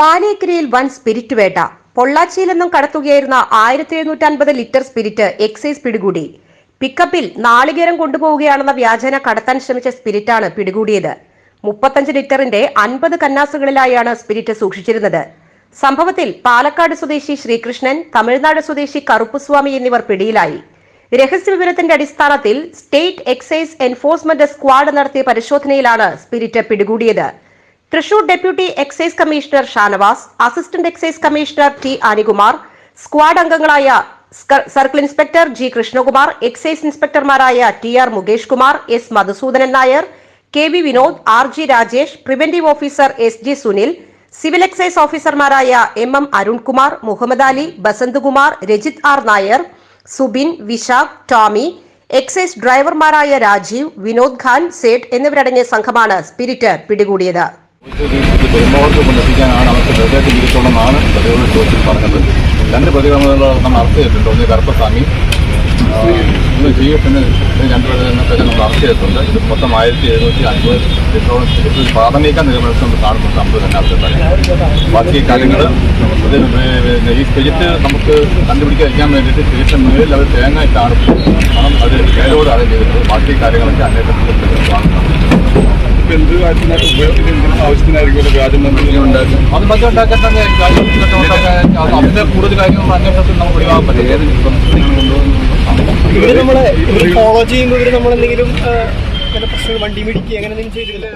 പാലേക്കരയിൽ വൻ സ്പിരിറ്റ് വേട്ട. പൊള്ളാച്ചിയിൽ നിന്നും കടത്തുകയായിരുന്ന ആയിരത്തി എഴുന്നൂറ്റി അൻപത് ലിറ്റർ സ്പിരിറ്റ് എക്സൈസ് പിടികൂടി. പിക്കപ്പിൽ നാളികേരം കൊണ്ടുപോവുകയാണെന്ന വ്യാജന കടത്താൻ ശ്രമിച്ച സ്പിരിറ്റാണ് പിടികൂടിയത്. മുപ്പത്തഞ്ച് ലിറ്ററിന്റെ അൻപത് കന്നാസുകളിലായാണ് സ്പിരിറ്റ് സൂക്ഷിച്ചിരുന്നത്. സംഭവത്തിൽ പാലക്കാട് സ്വദേശി ശ്രീകൃഷ്ണൻ തമിഴ്നാട് സ്വദേശി കറുപ്പുസ്വാമി എന്നിവർ പിടിയിലായി. രഹസ്യവിവരത്തിന്റെ അടിസ്ഥാനത്തിൽ സ്റ്റേറ്റ് എക്സൈസ് എൻഫോഴ്സ്മെന്റ് സ്ക്വാഡ് നടത്തിയ പരിശോധനയിലാണ് സ്പിരിറ്റ് പിടികൂടിയത്. Thrissur deputy excise commissioner Shanavas assistant excise commissioner T Anikumar squad അംഗങ്ങളായ circle inspector G Krishnakumar excise ഇൻസ്പെക്ടർമാരായ T R Mukesh Kumar S Madhusoodanan Nair K V Vinod R G Rajesh preventive officer S G Sunil civil excise ഓഫീസർമാരായ M M Arunkumar Muhammad Ali Basanthkumar Rajith R Nair Subin Vishakh Tomy excise ഡ്രൈവർമാരായ Rajeev Vinod Khan Sait എന്നിവരടങ്ങിയ സംഘമാണ് spirit പിടികൂടിയത്. ഇത് പെരുമ്പാവൂർക്ക് കൊണ്ടെത്തിക്കാനാണ് അവർക്ക് നിർദ്ദേശം ഇരിക്കുള്ളതെന്നാണ് പ്രതികളുടെ ചോദ്യത്തിൽ പറഞ്ഞത്. രണ്ട് പ്രതികൾ നമ്മൾ അറസ്റ്റ് ചെയ്തിട്ടുണ്ട് ഒന്ന് കറുപ്പസ്വാമി. ഇന്ന് ഒന്ന് ജി എഫിന് രണ്ട് പേരെ നമ്മൾ അറസ്റ്റ് ചെയ്തിട്ടുണ്ട് ഇത് മൊത്തം ആയിരത്തി എഴുന്നൂറ്റി അൻപത് ഇത് പ്രാഥമിക നിഗമനത്തിൽ കാണുന്നുണ്ട് അമ്പത് തന്നെ ബാക്കി കാര്യങ്ങൾ ഈ സ്പിരിറ്റ് നമുക്ക് കണ്ടുപിടിക്കാതിരിക്കാൻ വേണ്ടിയിട്ട് സ്പിരിറ്റിന് മുന്നിൽ അവർ തേങ്ങ ഇട്ടാണ് അത് മേലോട് അറേഞ്ച് ചെയ്തിട്ടുണ്ട് ബാക്കി കാര്യങ്ങളൊക്കെ അന്വേഷണത്തിൽ കാണുന്നുണ്ട് എന്ത് കാര്യത്തിനായിട്ട് ഉപയോഗത്തിന് എന്തെങ്കിലും ആവശ്യത്തിനായിരിക്കും വ്യാജം ബന്ധങ്ങളുണ്ട് അത് മറ്റേ ഉണ്ടാക്കാൻ തന്നെ കാര്യം ഇതൊക്കെ ഉണ്ടാക്കാൻ അതിന്റെ കൂടുതൽ കാര്യങ്ങൾ അന്വേഷണത്തിൽ നമുക്ക് ഒഴിവാക്കാൻ പറ്റും ഏത് ഇവർ നമ്മളെ ഫോളോ ചെയ്യുമ്പോൾ നമ്മൾ നമ്മളെന്തെങ്കിലും പ്രശ്നങ്ങൾ വണ്ടി മിടിക്കുക അങ്ങനെ എന്തെങ്കിലും ചെയ്തിട്ടില്ല?